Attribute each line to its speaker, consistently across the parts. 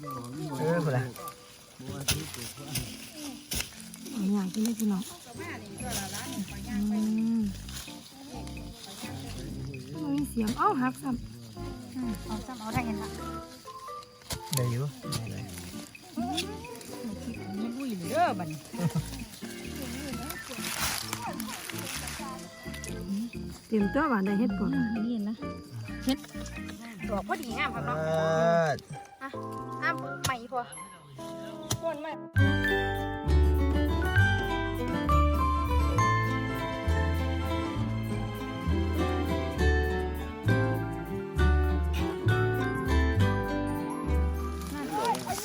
Speaker 1: เออคนละ
Speaker 2: เอาอย่างกินได้พี่น้องอืมมันมีเสียงเอ้าหักซ้
Speaker 3: อืมเอาซ้ำเอาได้ยังละ
Speaker 1: เดี๋ยวอยู่ได้เลย
Speaker 3: ไม่รู้อยู่เด้อบัดนี้ำ
Speaker 2: เตรียมตัวหวานได้เฮ็ดก่อน
Speaker 3: นี่นะเฮ็ดดอกพอดีงามครับ
Speaker 1: อ่
Speaker 3: เนาะาอ้ามใหม่พอคนใหม่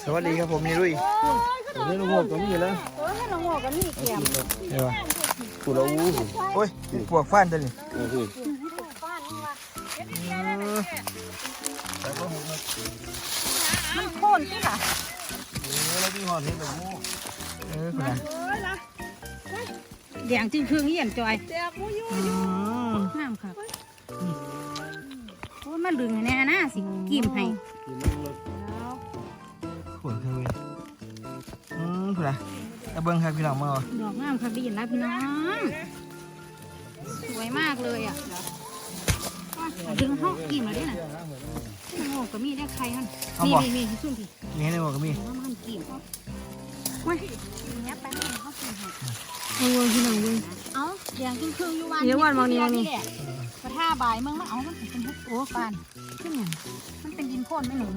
Speaker 1: สวัสดีครับผมนี่ลุยเล่นหัวก็มีแล้ว
Speaker 3: เออให้น้องหัวกันนี่เกี่ยม
Speaker 1: เดี๋ยวกูเราอู้โอ้ยปวกฟันตัวนี้
Speaker 3: มันโค่นที่ล่ะ
Speaker 1: เออคนละ
Speaker 3: แดงจริงคือเหี้ยนจอย
Speaker 1: อืม
Speaker 3: งามครับโอ้ยมาลึงให้แน่นะสิกิมให้
Speaker 1: ขวนคือเว้ยอืมคนละตะเบิ้งครับพี่น้องมาเอา
Speaker 3: ดอกงามครับได้ยินแล้วพี่น้อง สวยมากเลยอะอะดึงห้องกิมมาด้วยนะ น้อก็มีได้ใครมันนี่นี่นี่ซุ่มพี่
Speaker 1: นี่ในหัวก็มี
Speaker 3: ว่ามันกิมเว้ยเนี้ยไปให้เขากินให้
Speaker 2: เอาเว้ยพี่น้องเว้ย
Speaker 3: เอ้าแดงจริงคืออยู่วัน
Speaker 2: เดี๋ยววันมองนี่มองนี่
Speaker 3: แหละท่าบ่ายเมืองมันเอามันเป็นพวกโอ้ปาน
Speaker 2: ขึ้นหยัง
Speaker 3: มันเป็นดินโค่นไหมหนู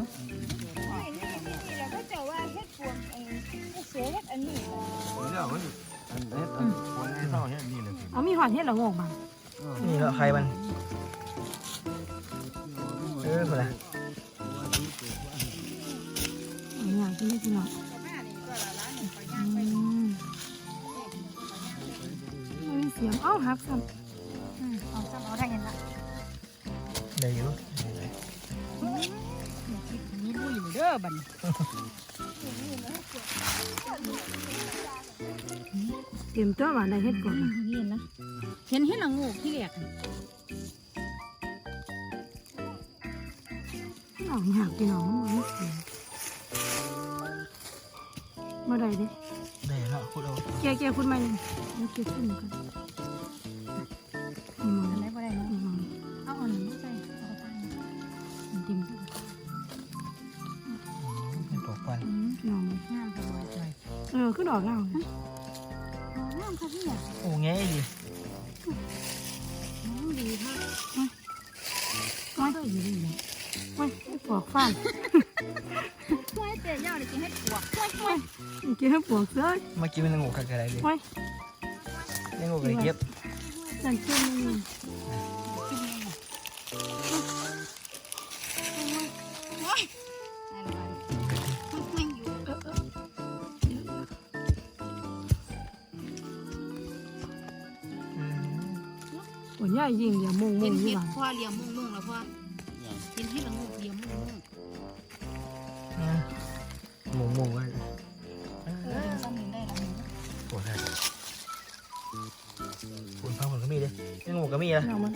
Speaker 2: เอามีหอดเฮ็ดละโงกบ้าง
Speaker 1: นี่เนาะใครมันเออคนละ
Speaker 2: กินได้พี่น้องอืมมันมีเสียงเอ้าหักซ้
Speaker 3: อืมเอาซ้ำเอาได้ยังละ
Speaker 1: เดี๋ยวอยู่
Speaker 3: มีลุยอยู่เด้อบัดนี้ำ
Speaker 2: เตรียมตัวหวานได้เฮ็ดก่อน
Speaker 3: เห็นนะเห็นเห็นละงูที่แรก
Speaker 2: น้องหักพี่น้องมันบ่มีเสียง มาได้เด้
Speaker 1: เดี๋ยวเนาะคุณเอา
Speaker 2: แก่แก่คุณมาหนึ่งแล้วเก็บขึ้นกันนี่มอง
Speaker 3: อันไหนบ่ได้เนาะ
Speaker 2: นี่มอง
Speaker 3: เอาอันนี้ใส่เอาไป
Speaker 2: มันเต็มที่
Speaker 1: เป็นปวกฟัน
Speaker 2: อืมน้อง
Speaker 3: งามจังเลยจอย
Speaker 2: เออคือดอกเรา
Speaker 3: งามค่ะพี่อะ
Speaker 1: โอ้แง่ดิ
Speaker 3: น้องดีค่ะ
Speaker 2: ไม่ก็อยู่ดีเลยไม่ให้ปลอกฟัน อีกแค่ปลอกเสื้อ
Speaker 1: เมื่อกี้มันงูกัดอะไรดิ
Speaker 2: ไม่
Speaker 1: นี่งูกัดเย็บ
Speaker 2: จันเชื่อมัน
Speaker 1: อืม
Speaker 2: ปวดใหญ่ยิงเดี๋ยวมงม
Speaker 3: เห็
Speaker 2: ง
Speaker 3: น
Speaker 2: อยู่
Speaker 3: เห็ด
Speaker 2: หลัง
Speaker 3: พ่อเลี้ยงมุ่งมุ่งแล้วพ่อเห็นเห็ดละงูเลี้ยงมุ่งมุ่ง
Speaker 1: อืมหมูหมูไว้ ปวดฟันผมก็มีเลยนี่งูก็มีละ
Speaker 2: เรามัน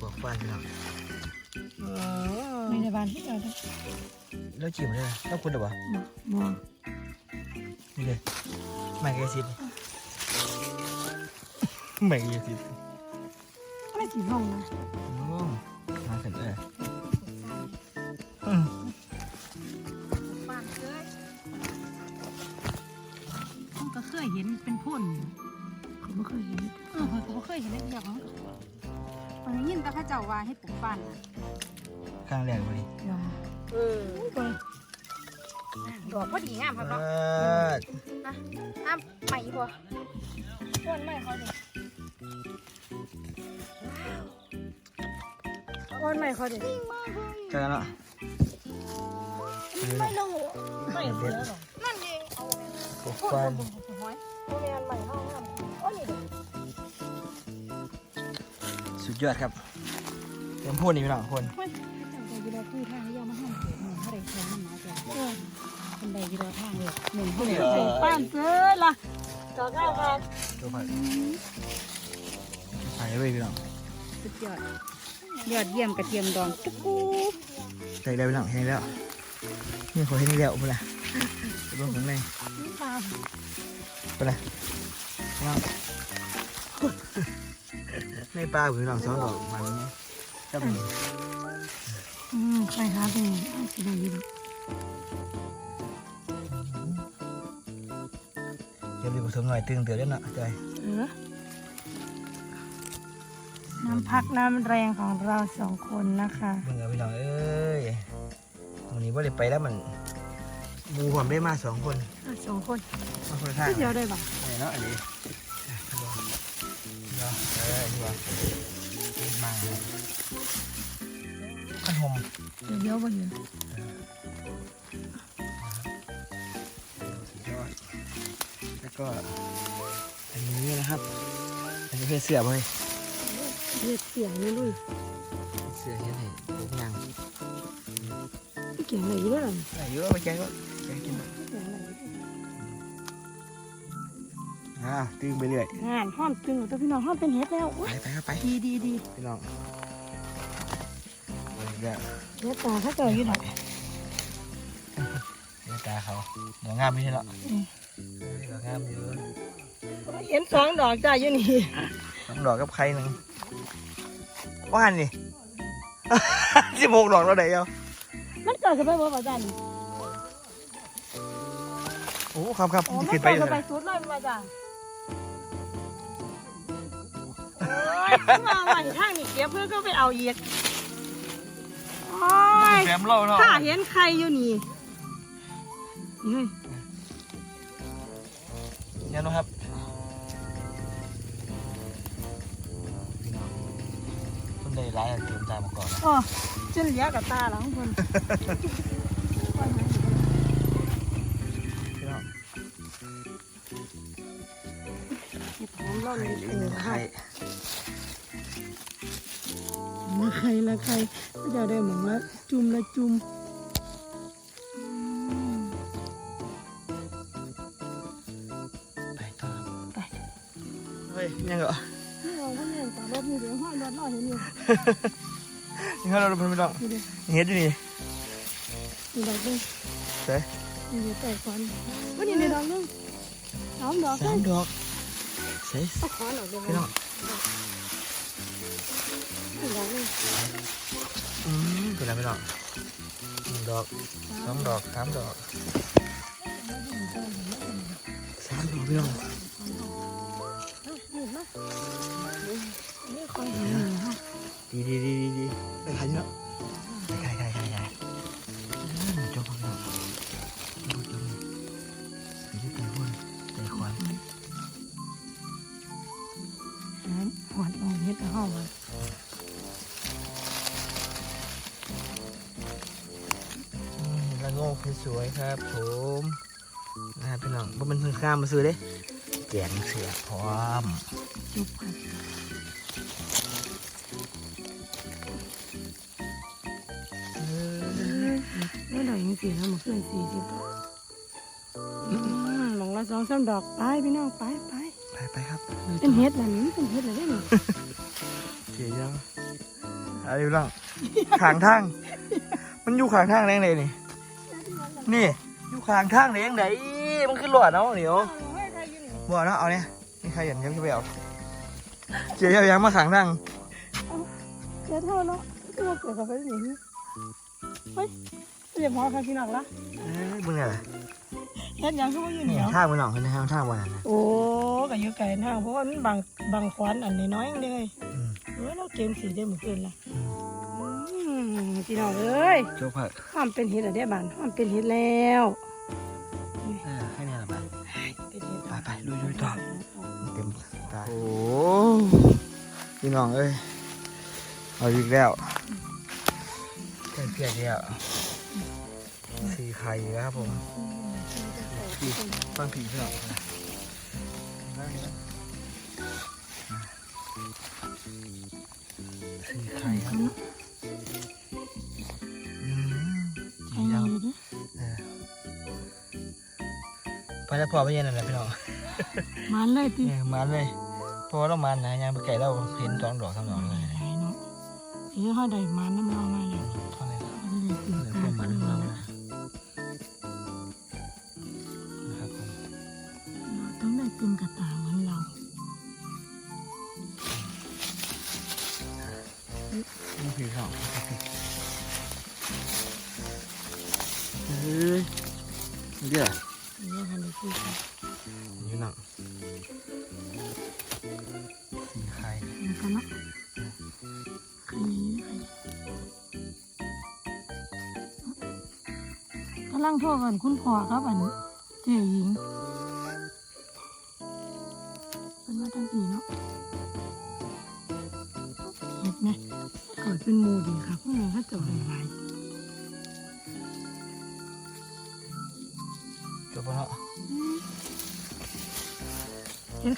Speaker 1: ปวดฟันเนาะ
Speaker 2: ในในบ้านที่เราได้
Speaker 1: แล้วจีบได้แล้วคุณหรอวะ
Speaker 2: บ่บ่
Speaker 1: นี่เลยไม่แกสิบไม่แกสิบ
Speaker 2: ไม่สีห้องนะ
Speaker 1: โอ้มาเสร็จเลยอืม
Speaker 3: บ้านเคยมันก็เคยเห็นเป็นพ่น
Speaker 2: เขาไม่เคยเห็น
Speaker 3: เออเขาเคยเห็นได้เดียวตอนนี้ยินแต่ข้าเจ้าว่าให้ปลูกบ้านนะ
Speaker 1: ข้างแรกพอดี
Speaker 2: ยา
Speaker 3: เออดอกพอดีงามครับเนาะนะอ้ามใหม่พอพ่นใหม่เขาดิ
Speaker 2: อ้อนใหม่เขาเด็ก
Speaker 1: เจอกันแล้ว
Speaker 3: ไม่ลงไม่เสือหรอนั่นเอง
Speaker 1: ปวดฟัน
Speaker 3: หอยโรงเรียนใหม่ห้อง น้ำโอ้นี่เด็ก
Speaker 1: สุดยอดครับเต็มพูดนี่พี่น้องคน
Speaker 3: เฮ้ยเจ้าอยู่รอคือทางที่ยามาห้องเกิดหนึ่งเขาได้แทนมันหนาจ้ะเออคนใดอยู่รอทางเลยหนึ่งเขาได้แทน
Speaker 2: ป้านเสือล่ะจอก้าวครับ
Speaker 1: ดูไปไปเลยพี่น้อง
Speaker 3: สุดยอดยอดเยี่ยมกระเทียมดองจุ๊กกู
Speaker 1: ใจได้พี่น้องเห็นแล้วนี่ขอให้นี่แล้วพุ่นละไปเบิ่งข้างใน
Speaker 2: นี่ปลา
Speaker 1: พุ่นละว้าว ในปลาพี่น้องสองดอกมันจับนี่
Speaker 2: อืมใครหาเป็นเอาสิได้อยิน
Speaker 1: เดี๋ยวรีบผสมหน่อยตึงเตือนแล้วเนาะจอย
Speaker 2: เออน้ำพักน้ำแรงของเราสองคนนะคะ
Speaker 1: เบิ่งเอาพี่น้องเอ้ยวันนี้ว่าได้ไปแล้วมันหมูผมได้มาสองคน
Speaker 2: เอาสองคน
Speaker 1: มาคนละทาง
Speaker 2: เดียวได้ปะ
Speaker 1: ไหนเนาะอันนี้เนาะ เออนี่ว่ามาขนม
Speaker 2: เดี๋ยวเยวบ่อยู่
Speaker 1: สุดยอดแล้วก็อันนี้นะครับ อันนี้เป็นเสือเว้ย
Speaker 2: เรียเสียงนี่ลุย
Speaker 1: เสือเห็นเห็นพวกยาง
Speaker 2: เสียงอะไรอยู่ด้วยล่ะ
Speaker 1: อายุไปแกก็แกกิน
Speaker 2: เยอะไรอยู่
Speaker 1: อ่าตึงไปเรื่อย
Speaker 2: งานห้อมตึงตัวพี่น้องห้อมเป็นเฮ็ดแล้ว
Speaker 1: ไป
Speaker 2: อุ๊ย
Speaker 1: ไปครับไป
Speaker 2: ดีดีดี
Speaker 1: พี่น้องไปเรื่อย
Speaker 2: เฮ็ดตาถ้าเกิดอยู่ดอก
Speaker 1: เดี๋ยวตาเขาดอกงามไม่ใช่หรอ
Speaker 2: อืม
Speaker 1: ดอกงามอยู่
Speaker 2: เห็นสองดอกจ้าอยู่นี่
Speaker 1: สองดอกกับใครหนึ่งว่านนี่สิบหกดอกแล้วไหนเอา
Speaker 2: มันเกิดขึ้นไปบ่ป่ะจ้านี่
Speaker 1: โอ้ครับครับ
Speaker 2: อ๋อมัน
Speaker 1: ขึ้นไป
Speaker 2: เกิด
Speaker 1: เล
Speaker 2: ขึ้นไป
Speaker 1: ย
Speaker 2: สุดเลยป่ะจ้า โอ้ยมาวันข้างนี่เก็บเพื่อก็ไปเอาเหยียดโอ้ย
Speaker 1: แฟมเล่าเนาะ
Speaker 2: ข้าเห็นใครอยู่นี่นี่เฮ้ย
Speaker 1: เนี่ยนะครับคนใดร้ายเตรียมตามมาก่อนนะ
Speaker 2: อ๋อจนเหลียกับตาหลังคน
Speaker 1: พี่น้อง
Speaker 2: เห็ดหอมร่อน
Speaker 1: ใคร
Speaker 2: เลย
Speaker 1: หรือหนึ่งใค
Speaker 2: ละใครก็จะได้เหมือนว่าจุ่มละจุ่มอืม
Speaker 1: ไปต่อ
Speaker 2: ไป
Speaker 1: เฮ้ยยังเหรอ
Speaker 2: นี่เราก็เนี่ยตารถนี่เดี๋ยวห้อยรถน้อยเห็นอยู่
Speaker 1: ยังเราเป็นพี่น้อง
Speaker 2: นี่เดี๋ยว
Speaker 1: เฮ็ดอยู่นี่
Speaker 2: นี่ดอกนึง
Speaker 1: เฮ้ย
Speaker 2: นี่เดี๋ยวแตกก่อนวันนี้ในดอกนึงสามดอก
Speaker 1: สามดอกเฮ้ย
Speaker 2: เอาขอนออกเดี๋ยว
Speaker 1: พี่น้อง
Speaker 2: นี่ดอกนึง
Speaker 1: อืมเป็นไรพี่น้องหนึ่งดอกสองดอกสามดอกสามดอกพี่น้อง
Speaker 2: นี่มานี่คอยเห็นอยู่ฮะ
Speaker 1: ดีดีดีดีดีไปขายเนาะ ครับผมนะพี่น้องบ่มันเพิ่งข้ามมาซื้อเด้แกงเสือพร้อม
Speaker 2: จุบกัน
Speaker 1: เออ
Speaker 2: นี่ดอกยังสี่แล้วมาขึ้นสี่สิบดอกอืมหลงละสองสามดอกไปพี่น้องไปไป
Speaker 1: ไปไปครับ
Speaker 2: เป็นเห็ดนะนี่เป็นเห็ดอะไรได้หนิ
Speaker 1: เสียยังอะไรอยู่ล่าขางทาง มันอยู่ขางทางได้ยังไงนี่ นี่อยู่ขางทางได้ยังไงมันคือหลอดเนาะเดี๋ยวบ่เนาะเอาเนี่ยนี่ใครเห็นยังจะไปเอาเจียวยังมาขางทาง
Speaker 2: เดี๋ยวเท่าเนาะก็มาเกิดกับไปอย่างนี้เฮ้ยเรียบร้อยครับพี่น้องละ
Speaker 1: เอ้ยมึงอะไร
Speaker 2: เห็ดหยังก็ว่าอยู่เห
Speaker 1: นี่
Speaker 2: นียว
Speaker 1: ทางมึงหนองคนทางทางวันนั้นนะ
Speaker 2: โอ้ก็อยู่ไกลทางเพราะว่ามันบางบางควันอันนี้น้อยๆเลย
Speaker 1: อืม
Speaker 2: เออเราเกมสีได้เหมือนกันละอืม พี่น้องเอ้ย
Speaker 1: โจ๊กเผัก
Speaker 2: ห้ามเป็นเห็ดอะไรได้บ้านห้ามเป็นเห็ดแล้ว
Speaker 1: เออแค่นี้แหละบ้าน
Speaker 2: เป็นเห็ด
Speaker 1: ไปไปลุยลุยต่อเต็มตาโอ้พี่น้องเอ้ยเอาอีกแล้วเพี้ยนเพี้ยนแล้วสีไข่อีกแล้วครับผมผีฟังผีพี่น้องนะสีไข่ครับ แล้วพอไปเย็นนั่นแหละพี่น้อง
Speaker 2: มันเลย
Speaker 1: พี่มันเลยพอต้องมันนะยางไปไก่เราเห็นสองดอกสามดอกเลย
Speaker 2: ไอ้เนาะเอ้เขาได้มันน้ำเรามาแเท่าไห
Speaker 1: ร่
Speaker 2: ต้
Speaker 1: องได้
Speaker 2: กินกระตาง
Speaker 1: นี่หนังมีใคร
Speaker 2: มันกันเนาะใครนี้ใครกำลังโทรกันคุณพ่อครับอันเจ๊หญิง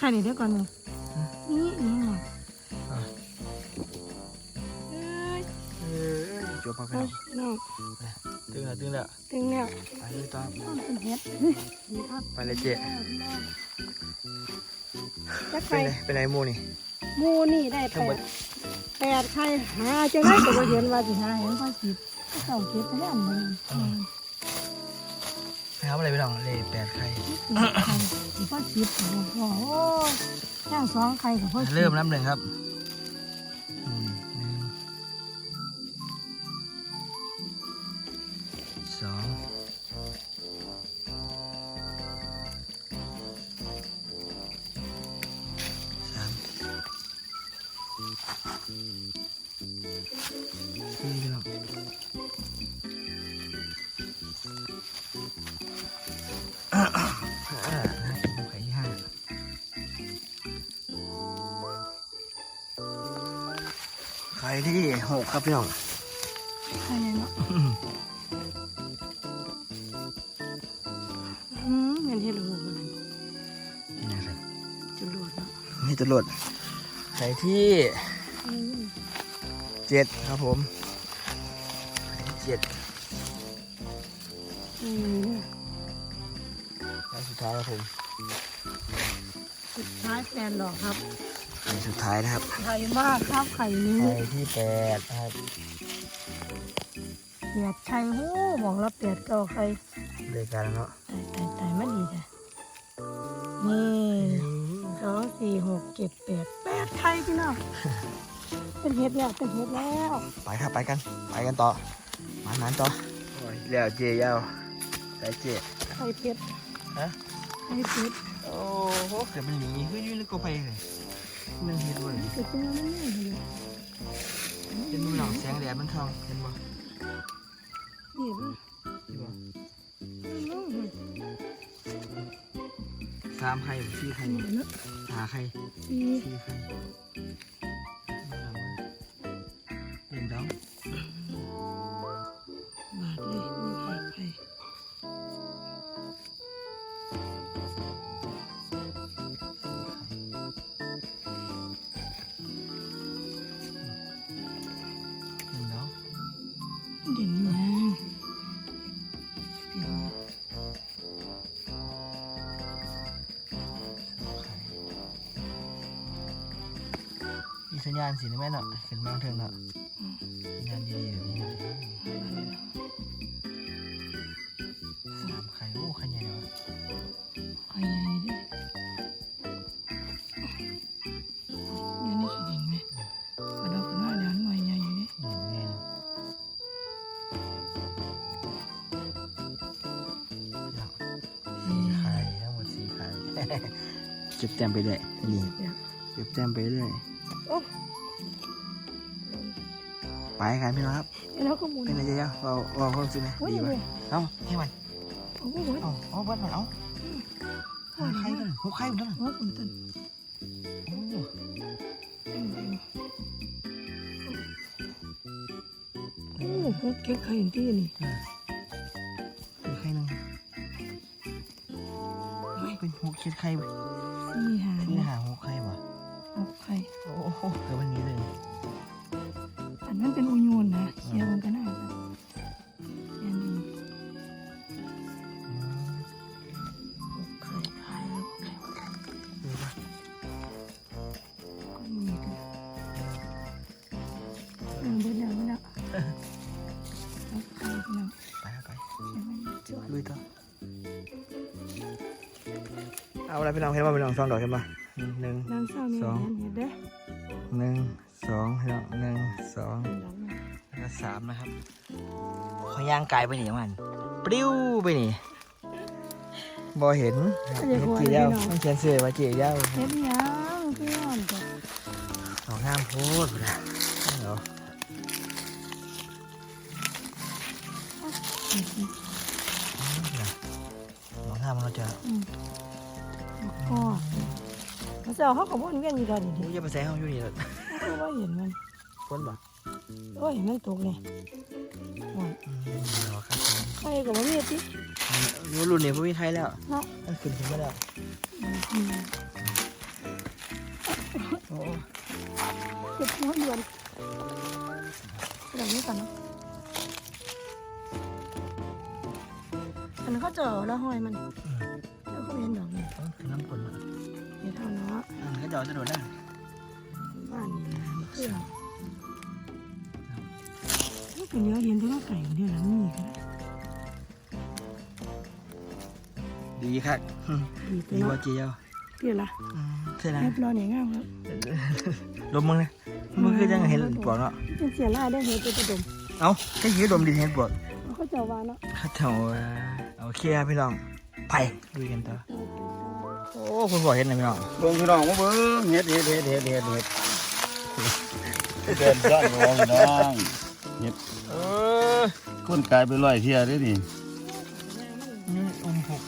Speaker 2: เห็นใครเดี๋ยวก่อนหนึ่งนี่นี่หน่อย
Speaker 1: เออจบมาไป
Speaker 2: เอ้
Speaker 1: แล้ว
Speaker 2: ยน้อง
Speaker 1: ตึงแล้วตึงแล้ว
Speaker 2: ตึงแล้ว
Speaker 1: ไปเลยตาม
Speaker 2: น้องเป็นเห็ดนี่ครับ
Speaker 1: ไปเลยเจ๊
Speaker 2: จะ
Speaker 1: ไป
Speaker 2: ใคร
Speaker 1: ไหนไปไหนหมูนี่
Speaker 2: หมูนี่ได้แป
Speaker 1: ทั้งหมด
Speaker 2: ดแปดใครหาจะได้ก็บ่เห็นว่าสิหาเห็นพอสิบก็เก่าเก็บไปแล้วอันห นึง
Speaker 1: ไปทำอะไรไปหรองเลยแปดใคร
Speaker 2: สิพอสิบโอ้โหย่างสองใครกับพอสิบ
Speaker 1: เริ่มน้ำหนึ่งครับ ครับพี่น้อง
Speaker 2: ใครเนาะอืมเห็นเห็ดหูมัน
Speaker 1: นี่นะครับ
Speaker 2: จะรวดเนาะ
Speaker 1: นี่จะหลดใครที่
Speaker 2: อืม
Speaker 1: เจ็ดครับผมใครที่เจ็ด
Speaker 2: อืมเนี่ย
Speaker 1: ใครสุดท้ายครับผม
Speaker 2: สุดท้ายแฟนดอกครับ
Speaker 1: ใครสุดท้ายนะครับ
Speaker 2: ไข่มากครับไข่นี้
Speaker 1: ใครที่แปดนะครับ
Speaker 2: เปียดไข่หูบอกแล้วเปียดเก่าไข่
Speaker 1: รายการแล้วเนาะ
Speaker 2: ตายตายตายไม่ดีจ้ะนี่สองสี่หกเจ็ดแปดแปดไข่พี่น้องเป็นเห็ดแล้วเป็นเห็ดแล้ว
Speaker 1: ไปครับไปกัน ไปกันต่อมานั้นต่อโอ้ยแล้วเจยาวใส่เจ
Speaker 2: ไข่เพชร
Speaker 1: ฮะ
Speaker 2: ไข่เพชร
Speaker 1: โอ้โหเกิดมันหนีขึ้นอยืนก็ไปเลย มันเห็ดเว้ย
Speaker 2: เกิดเป็นอะไรนี่เลย
Speaker 1: เป็นมือหนองแสงแดดมันทองเห็นบ่
Speaker 2: นี่ป่ะ
Speaker 1: เห็นบ่สามไข่สี่ไข่
Speaker 2: นี่เนาะ
Speaker 1: หาไข่
Speaker 2: สี่
Speaker 1: ไข่
Speaker 2: ก็
Speaker 1: บแต้มไปเรื่อยนี่
Speaker 2: เดี๋ยว
Speaker 1: เก็บแต้มไปเรื่อย
Speaker 2: โอ้
Speaker 1: ไปกันพี่น้องครับ
Speaker 2: เดี๋ยวเราก็หมุน
Speaker 1: เป็นอะไรเยอะเราเราเพิ่มสิไหม
Speaker 2: โอ้ย
Speaker 1: ดี
Speaker 2: โอ้
Speaker 1: ป่ะ
Speaker 2: ย
Speaker 1: เอ้าให้มัน
Speaker 2: โอ้ย
Speaker 1: เอ้าเอาเบิ้ลมันเอาหาไข่กันหกไข่หมดแล้ว
Speaker 2: โอ้ยผมตื่น
Speaker 1: โอ้
Speaker 2: โอ้โหเก็บไข่ที่นี่
Speaker 1: เป็น เป็นหกเจ็ดไข่ไป
Speaker 2: สี่หา
Speaker 1: นี่
Speaker 2: เนี่ย
Speaker 1: หาหกไข่ป่ะ
Speaker 2: หกไข่
Speaker 1: โอ้โหเกิดวันนี้เลย
Speaker 2: อันนั้นเป็นอุโย พี่น้องเห็
Speaker 1: นว่าพี่น้องสองดอกเห็นป่ะหนึ่ง
Speaker 2: น้ำเศร้าเนี่ย
Speaker 1: สอง
Speaker 2: เห็นเด้อ
Speaker 1: หนึ่งสองพี่น้องหนึ่งสอง
Speaker 2: เป็นหลังเนี่ย
Speaker 1: แล้วก็สามนะครับเขาย่างไกลไปหนิมัน
Speaker 2: อ
Speaker 1: ปลิวไปนี่บ่เห็นครับเห็นเจียวมันเขียนเสื้อว่าเจียว
Speaker 2: เฮ็ดหยังพี่น้องจ้ะ
Speaker 1: ดอกงามโพดนะเดี๋ยวดอกงามมันจะ
Speaker 2: ก็เขาจะเอาเขากับวนเวียนอยู่ดอนนี่ดิ
Speaker 1: อู้ยอย่าไปแซงเขาอยู่นี่เลย
Speaker 2: เพราะว่าเห็นมัน
Speaker 1: พ้นบ่
Speaker 2: โอ้ยมันตกเลยโอ้ย
Speaker 1: อืมเดี๋ยวครับผม
Speaker 2: ใครกับว่ามีติ
Speaker 1: รู้รุ่นนี้พวกมีใครแล้ว
Speaker 2: เนาะ
Speaker 1: มันขึ้นขึ้นมาแล้ว
Speaker 2: อืม
Speaker 1: โอ้
Speaker 2: เก็บหัวเดือนแบบนี้ก่อนเนาะอันนั้นเขาเจาะแล้วห้อยมันแจะ
Speaker 1: อันนี้ก็จอดจะโดดได้
Speaker 2: บ้านนี่นะมันคือนี่เป็นเนื้อเห็นที่ว่าไก่เดียวแล้วนี่ก็ได้
Speaker 1: ดีครับ
Speaker 2: ดี
Speaker 1: ดีกว่าเจียว
Speaker 2: เปลี่ยนละ
Speaker 1: อืมใช่นะ
Speaker 2: ให้เราเนี่ยง่ายครับ
Speaker 1: ลมมึงเลยมึงคือจังเห็นปวกเนาะ
Speaker 2: เป็นเสียล่าได้เห็นเป็นกระดม
Speaker 1: เอ้าแค่ยืดลมดิเห็นปวก
Speaker 2: เขาก็จะวานเนาะ
Speaker 1: เถ่าโอเคครับพี่น้องไปดูกันต่อ อ้คุณบอกเห็นไหมพี่น้อง
Speaker 4: เบิ่งพี่น้องมาเบิ่งเฮ็ดเฮ็ดเฮ็ดเฮ็ดเฮ็ดเฮ็ดเดินจ้อนมองพี่น้อง
Speaker 1: เออ
Speaker 4: คนกลายไปร้อยเที่ยเด้นี่
Speaker 1: นี่อมผูก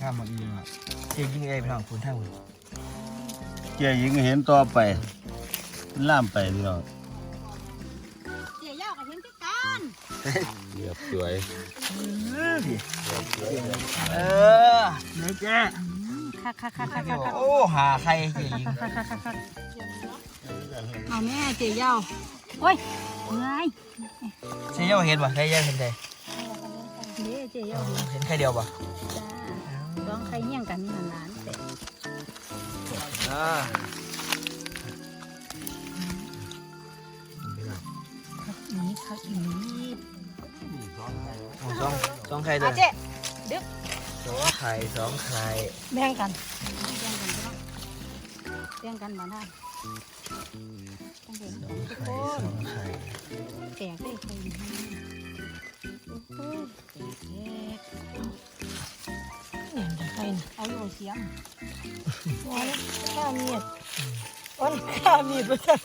Speaker 1: ข้ามมาอีกอะเจ๊ยิงเอ้พี่น้องคุณท่าคุณ
Speaker 4: เจ้าหญิงเห็นต่อไปมันล่ามไปพี่น้อง
Speaker 3: เจียย่ากับเห็นที่กัน
Speaker 4: เรียบ สวย
Speaker 1: เออไหนเจ๊
Speaker 3: คักคักคักคักคัก
Speaker 1: โอ้หาใครเจ๊ยิง
Speaker 3: เอาแม่เจียย่าโอ้ยไง
Speaker 1: เจ๊ยังเห็นป่ะใครยังเห็นใคร
Speaker 3: เด้เจียย่า
Speaker 1: เห็นใครเดียวป่ะ
Speaker 3: จ้าร้องใครเหี้ยงกันนี่นานๆแต่
Speaker 1: อ่า
Speaker 3: นี้คักอีนี้
Speaker 1: สองสองไข่ตัว
Speaker 3: เจ๊
Speaker 1: สองไข่สองไข่
Speaker 2: แบ่งกัน
Speaker 3: เรียงกันมาได้ต้องเห็น
Speaker 1: สองไข่สองไข่
Speaker 3: แตกได้ใครอยู่ให้โอ้ยแตก
Speaker 2: เนี่ยจะใครนะ
Speaker 3: เอาอยู่เสียม
Speaker 2: ว้าวข้ามีดวันข้ามีดไปจ้ะ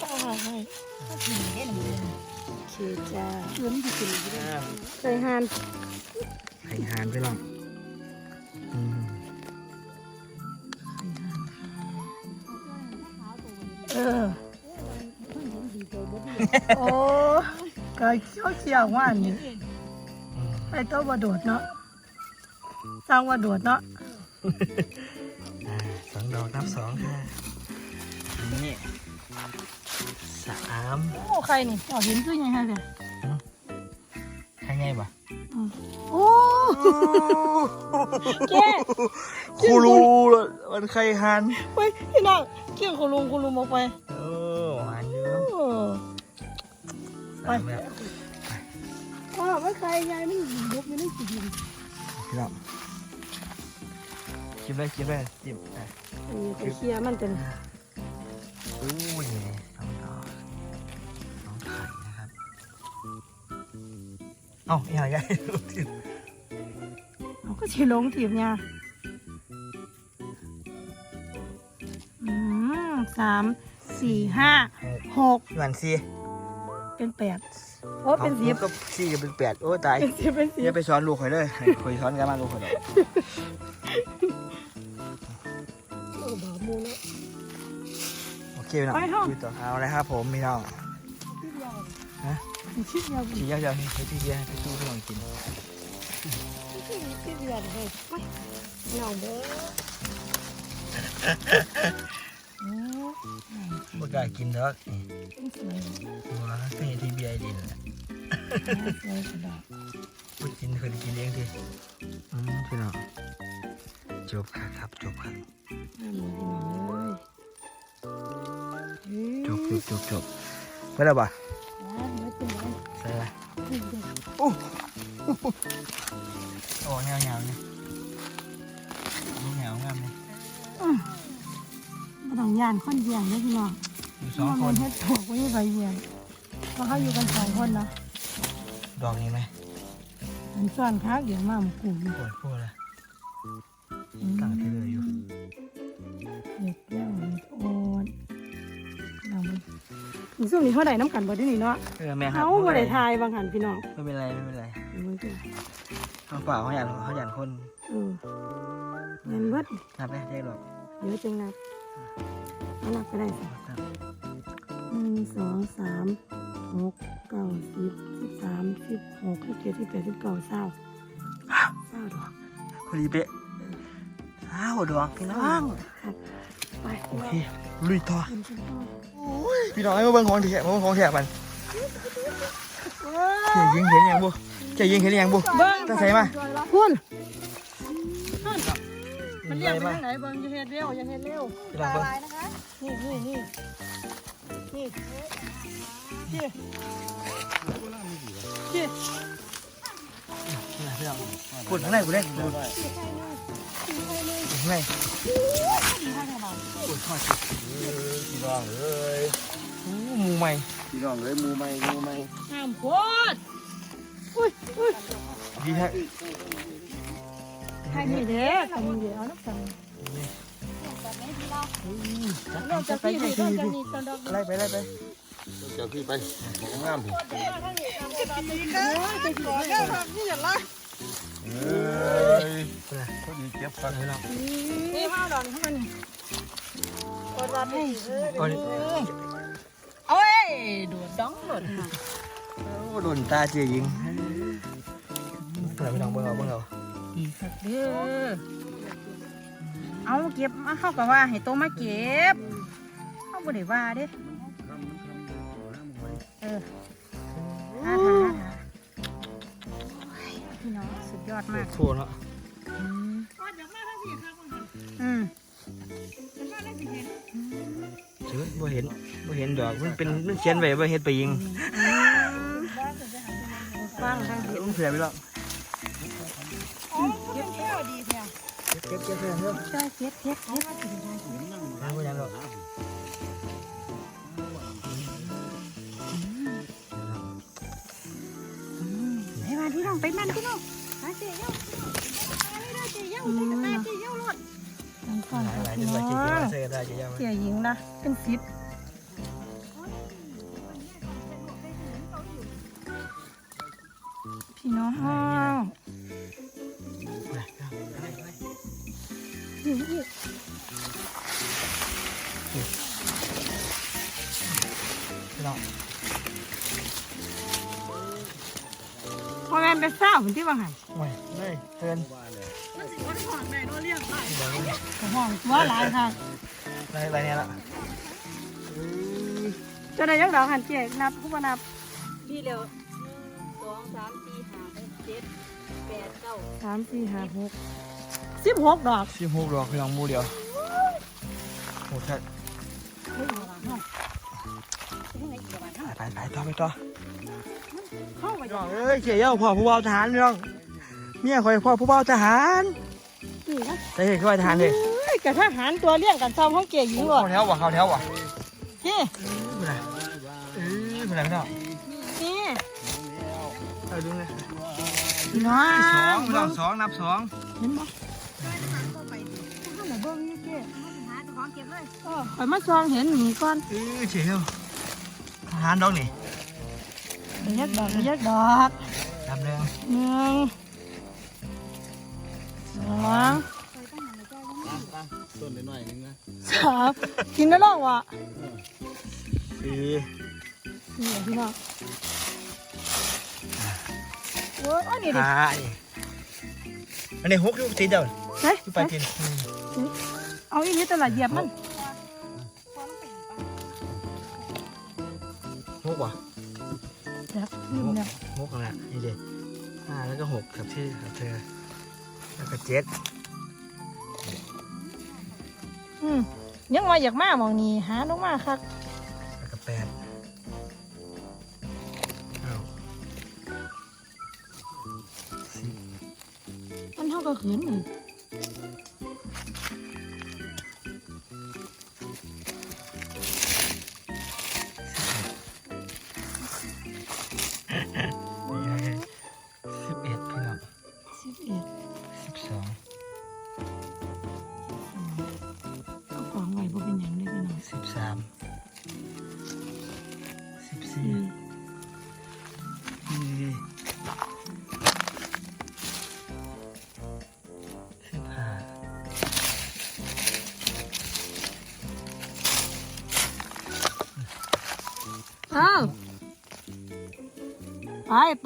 Speaker 2: ข้าหาให้
Speaker 3: เด่นเลย
Speaker 2: โอเคจ้า
Speaker 3: เชื่อมที่สุดเลย
Speaker 2: เคยหาน
Speaker 1: ไข่หานไปลองอืม
Speaker 2: เออโอ้ก็เขี้ยวเขี้ยวว่านี่
Speaker 1: อืม
Speaker 2: ไอ้โต๊ะว่าโดดเนาะสร้างว่าโดดเนาะ
Speaker 1: อ่าสองดอกนับสองค่ะนี่ สาม
Speaker 2: โอ้ใครนี่เอาเห็นคือยังไงเนี่ย
Speaker 1: ใครไงบ่
Speaker 2: โอ้แก
Speaker 1: คูรูเลยมันไข่หัน
Speaker 2: เฮ้ยพี่น้องเกี่ยวคุณลุงคุณลุงออกไป
Speaker 1: เออหันเยอะ
Speaker 2: โอ้
Speaker 1: สามแล้ว
Speaker 2: พ่อไม่ใครยายไม่ยุบไม่ได้สิดิน
Speaker 1: พี่น้องจิ้มเลยจิ้มเลยจิ้มอะ
Speaker 2: อันนี้ไปเคลียร์มันจน
Speaker 1: เอ้าอย่างไร
Speaker 2: เขาก็ชิลงถีบเนี่ยอืมสามสี่ห้าหก
Speaker 1: หวานซี
Speaker 2: เป็นแปดโอ้เป็นสิบ
Speaker 1: ก็ซีจะเป็นแปดโอ้ตาย
Speaker 2: เป็นสิบเป็นสิ
Speaker 1: อย่า
Speaker 2: บ
Speaker 1: ไปสอนลูกข่อยเลยให้ข่อยสอนกันมาลูกข่อยเลย
Speaker 2: โอ้บามูเนาะ
Speaker 1: โอเคพี่น้อง
Speaker 2: ไปห้อง
Speaker 1: คุยต่อเอาเลยครับผมพี่น้องฮะ
Speaker 2: ชิดยาว
Speaker 1: ทีเดียวจะให้ที่เดียวให้ตู้พี่น้องกิน
Speaker 2: ชิดยาวเลยไปหงเด้อ
Speaker 1: บ่กล้ากินเด้อนี่
Speaker 2: ยวย
Speaker 1: ตัวเป็นที่เบียดินแหละ
Speaker 2: สวยสุด
Speaker 1: กินเคยกินเองดิอืมพี่น้องจบครับครับจบครับ
Speaker 2: น่าหมูพี่น้องเลย
Speaker 1: จบจบจบจบไปแล้ป่ะา
Speaker 2: นคนเดียวนะพี่น้อง
Speaker 1: อยู่
Speaker 2: เพ
Speaker 1: สอง
Speaker 2: ราะ
Speaker 1: ค
Speaker 2: ว่านมันเฮ็ดถูกไว้ใบเดียวเพราะเขาอยู่กันสองคนเนาะ
Speaker 1: ดอกนี้ไหม
Speaker 2: มันซ่อนค้างเดี๋ยวมาหมกูอยู่
Speaker 1: ปวดพวกเลย
Speaker 2: อืม
Speaker 1: ต่างที่เลยอยู่
Speaker 2: เด็กเลี้ยงโอดเราไปนี่ซุ่มนี่เท่าไหร่น้ำกันบ่ได้นี่เนาะ
Speaker 1: เออแม่ครับ
Speaker 2: เขาบ่ได้ทายบางหันพี่น้อง
Speaker 1: ไม่เป็นไรไม่เป็นไร
Speaker 2: มึงจ้ะ
Speaker 1: เขาเปล่าเขาอยากเขาอยากคน
Speaker 2: เออเงินเบิด
Speaker 1: นับได้ได้หรอก
Speaker 2: เดี๋ยวจังนับ เอานับก็ได้สิ
Speaker 1: นับนับ
Speaker 2: หนึ่งสองสามหกเก้าสิบสิบสามสิบหกสิบเจ็ดสิบแปดสิบเก้าเศร้าเศร้าดอก
Speaker 1: พอดีเป๊ะอ้าวดอกพี่น้อง
Speaker 2: ครับไป
Speaker 1: โอเคลุยต่อ
Speaker 2: กินกันต่อ
Speaker 1: พี่น้องให้มาเบิ่งของแถะมาเบิ่งของแถะมันเจ๊ยิงเห็นยังบุเจ๊ยิงเห็นยังบุ
Speaker 2: เบิ้ง
Speaker 1: ตาใส่มา
Speaker 2: คุ ณมันเรีย
Speaker 1: ญ่
Speaker 2: กไป
Speaker 1: มา
Speaker 2: ทางไหนเบิ้งอย่าเฮ็ดเร็วอย่าเฮ็ดเร็ว
Speaker 1: พี่น้องเบิ่ง
Speaker 2: นี่นี่นี่นี่นี่นี่
Speaker 1: พี่น้องพูดข้างในกูได้พูดข้างในพูดข้างใน
Speaker 4: พี่น้องเอ้ย
Speaker 1: โอ้หมูใหม่
Speaker 4: พี่น้องเอ้ยมูไม่มูไม่
Speaker 2: ห้ามโพดอุ้ยอุ้ย
Speaker 1: ดีแท้
Speaker 2: ใครนี่เด้อกันนี่เด้อเอาน้ำนเริ่มจากพี่นี่เริ่มจากนี่ตอนดอก
Speaker 1: ไล่ไปไล่ไป
Speaker 4: เจ้าพี่ไปของงามพี่
Speaker 2: เอ้ยไปก่อนเด้อครับนี่อย่าละ
Speaker 4: เอ้ยพอดีเก็บฟันให้เรา
Speaker 2: นี่ห้าดอนข้ามานี่กดรับให้เอ้ยดูดดองหลด
Speaker 1: โอ้โดนตาเจ๊ยิงเปิดพี่น้องเบิ่งเอาเบิ่งเอา
Speaker 3: อีสักเด้อเอาเก็บมาเข้ากับว่าให้โตมาเก็บเข้าบ่ได้ว่าเด้เออหาทางหาทางพี่น้องสุดยอดมาก
Speaker 1: โทษเนาะ
Speaker 3: อืม
Speaker 1: เจ้บ่เห็นบ่เห็นดอกมันเป็นมันเขียนไว้ว่าเฮ็ดไปยิง
Speaker 3: ฟังทางเห็น
Speaker 1: ต้องเผื่อไปแล้ว
Speaker 2: เก็บ
Speaker 1: เก็บเก็บเพื่อนเถอะ
Speaker 3: ช่วยเก็บเก็บเก็บ
Speaker 1: มาบ่ยังหรอก
Speaker 3: ไปมาพี่น้องไปมันพี่น้องหาเจ๊เย้าหาเจ๊เย้าใส่กระตาเจ๊เย้ารถ
Speaker 2: น้ำฟัง
Speaker 1: หลาย
Speaker 2: ค่ะ
Speaker 1: หลาย
Speaker 2: พี่
Speaker 1: เดือน
Speaker 2: น้
Speaker 1: ว่า
Speaker 2: อ
Speaker 1: เจ๊ยิง
Speaker 2: ง
Speaker 1: มาเสียได้เจ๊ยัง
Speaker 2: เสียหญิงนะเป็นสิบ พอแม่นไปเศร้าเหมือนที่ว่าหัน
Speaker 1: โอ้ยเลยเตือน
Speaker 2: กระห้องตัวหลายค่ะ
Speaker 1: อะไรอะไรเนี่ยละ
Speaker 2: จะได้ยังดอกหันเจ๊นับผู้บ่นับ
Speaker 3: พี่เร็วสองสามสี่ห้าหกเจ็ดแปดเก้า
Speaker 2: สามสี่ห้าหกสิบหกดอก
Speaker 1: สิบหกดอกพี่น้องหมูเดียวโหดแท้ ไปไปต่อไปต่อ
Speaker 2: เข้าไป
Speaker 1: พี่น้องเอ้ยเจ๊เย้าพ่อผู้เบาทหารพี่น้องเมียคอยพ่อผู้เบาทหาร
Speaker 2: นี่นะ
Speaker 1: แต่เห็นเขาไปทหารเลย
Speaker 2: เอ้ยกับทหารตัวเลี้ยงกันซ้อมห้องเก๋หญิงหลด
Speaker 1: เขาแถววะเขาแถววะ
Speaker 2: เจ๊
Speaker 1: ไปไหนเอ้ยไปไหนพี่น้อง
Speaker 2: นี่
Speaker 1: เอาดูเลย
Speaker 2: พี่น้อ
Speaker 1: สอง
Speaker 2: ง
Speaker 1: พี่น้องสองนับสอง
Speaker 2: เห็นบ่ข้างไหนเบิ้งนี่เจ๊
Speaker 3: หาของเก็บเลย
Speaker 2: เออข่อยมาซองเห็นหนีก่อน
Speaker 1: เอ้ยเจ๊เย้าท หารดอกนี่
Speaker 2: เดี๋ยวยักดอกเดี๋ยวยักดอก
Speaker 1: นับหนึ่ง
Speaker 2: หนึ่งสอง
Speaker 4: ต้นหน่อยนึงนะ
Speaker 2: สามกินได้หรอวะ
Speaker 1: สี่
Speaker 2: นี่แหละพี่น้องโอ้ยอันนี้ดิ
Speaker 1: ห้าอันนี้หกอยู่ตีเดียว
Speaker 2: เฮ้ย
Speaker 1: อยู่ไปกิน
Speaker 2: เอาอีนี้ตลาดเหยียบมัน
Speaker 1: กวะ
Speaker 2: เดี๋ยวลืมเนี่ย
Speaker 1: หกอะไรนี่เด็ห้าแล้วก็หกกับที่กับเธอ แล้วก็เจ็ด
Speaker 2: อืมยังว่าอยากมาหมองนี้หาลงมาครับ
Speaker 1: แล้วก็แปดเก้า
Speaker 2: มันเท่ากับขืนอีก
Speaker 1: สี่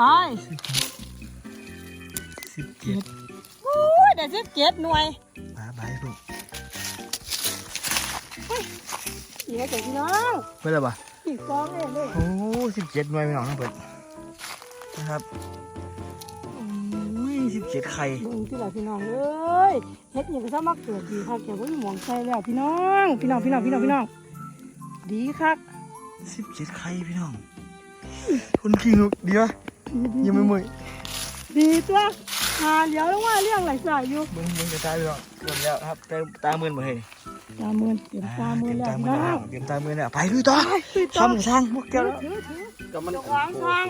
Speaker 2: ไปไป
Speaker 1: สิบเจ็ด
Speaker 2: โอ้ยเดี๋ยวสิบเจ็ดหน่วย
Speaker 1: บาบายลูก
Speaker 2: เสียแต่พี่น้อง
Speaker 1: เพื่ออะไรบ่
Speaker 2: อีกฟองเลยเลย
Speaker 1: โอ้สิบเจ็ดหน่วยไม่หนองนะเปิดนะครับโอ้ยสิบเจ็ดไข่
Speaker 2: เบิ่งที่หลัพี่น้องเอ้ยเฮ็ดหยังก็สามารถเกิดดีค่ะแกว่าหมองใส่แล้วพี่น้อง พี่น้องพี่น้องพี่น้องพี่น้อง ดีครับ
Speaker 1: สิบเจ็ดไข่พี่น้องคนกินลูกดีปะ ยังไม่เมื่อย
Speaker 2: ดีตัวหาเดี๋ยวแล้วว่าเรื่องไหลสายอยู่
Speaker 1: เบิ้งเบิ้งจะตายพี่น้องเกินแล้วครับตาตามือหมดเลย
Speaker 2: ตามือเตรียมตามือ
Speaker 1: เตรียม
Speaker 2: แล้ว
Speaker 1: ตามือ
Speaker 2: พี่น้
Speaker 1: แล้
Speaker 2: อ
Speaker 1: ว
Speaker 2: ง
Speaker 1: เตรียมตามือแล้วไปลุยต่อ
Speaker 2: คือต่อ
Speaker 1: ทำช่างพวกแกแล้ว
Speaker 2: ถือถือ
Speaker 4: ก็มัน
Speaker 2: จะวางทาง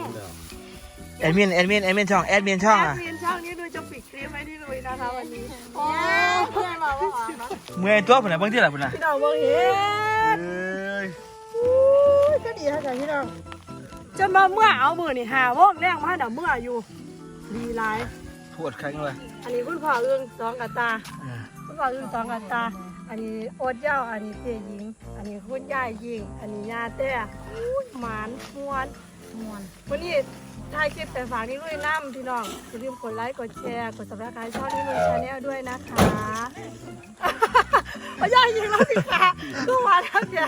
Speaker 1: แอดมินแอดมินแอดมินช่องแอดมินช่อง
Speaker 2: แอ
Speaker 1: อะ
Speaker 2: ดมินช่างนี้ดูจะปิดคลิปให้ที่ลุยนะคะวันนี้โอ้ยเพื่อนมาว่า
Speaker 1: เมื่อยตัวผมไหนเบิ้งที่ไหนผมน่ะ
Speaker 2: พี่น้องเบิ่งเห็น
Speaker 1: เอ้ย
Speaker 2: อู้ยก็ดีค่ะพี่น้อง จนมาเมื่อเอามือนี่หาว่องแรงมาเดี๋ยวเมื่ออยู่ ดีหลาย
Speaker 1: ปวดแข้งเลย
Speaker 2: อันนี้คุณพ่อเอื้องสองกะตา
Speaker 1: อ่า
Speaker 2: คุณพ่อเอื้องสองกะตา อันนี้โอ๊ตเย้าอันนี้เจ๊หญิง อันนี้คุณยายยิง อันนี้ยาแต้อู้ยหมานมวน
Speaker 3: มวน
Speaker 2: วันนี้ถ่ายคลิปแต่ฝากนี่ลุยน้ำพี่น้องอย่าลืมกดไลค์กดแชร์กดสับสไครต์ช่องนี้ลุยชาแนลด้วยนะคะ พยายิงแล้วสิกะก็มาแล้วเดีย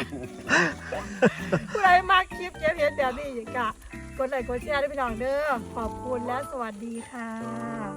Speaker 2: ผู้ใดมาคลิปเจ๊เพชรแบบนี้อย่กะกดไลค์กดแชร์ด้วยพี่น้องเด้อขอบคุณและสวัสดีค่ะ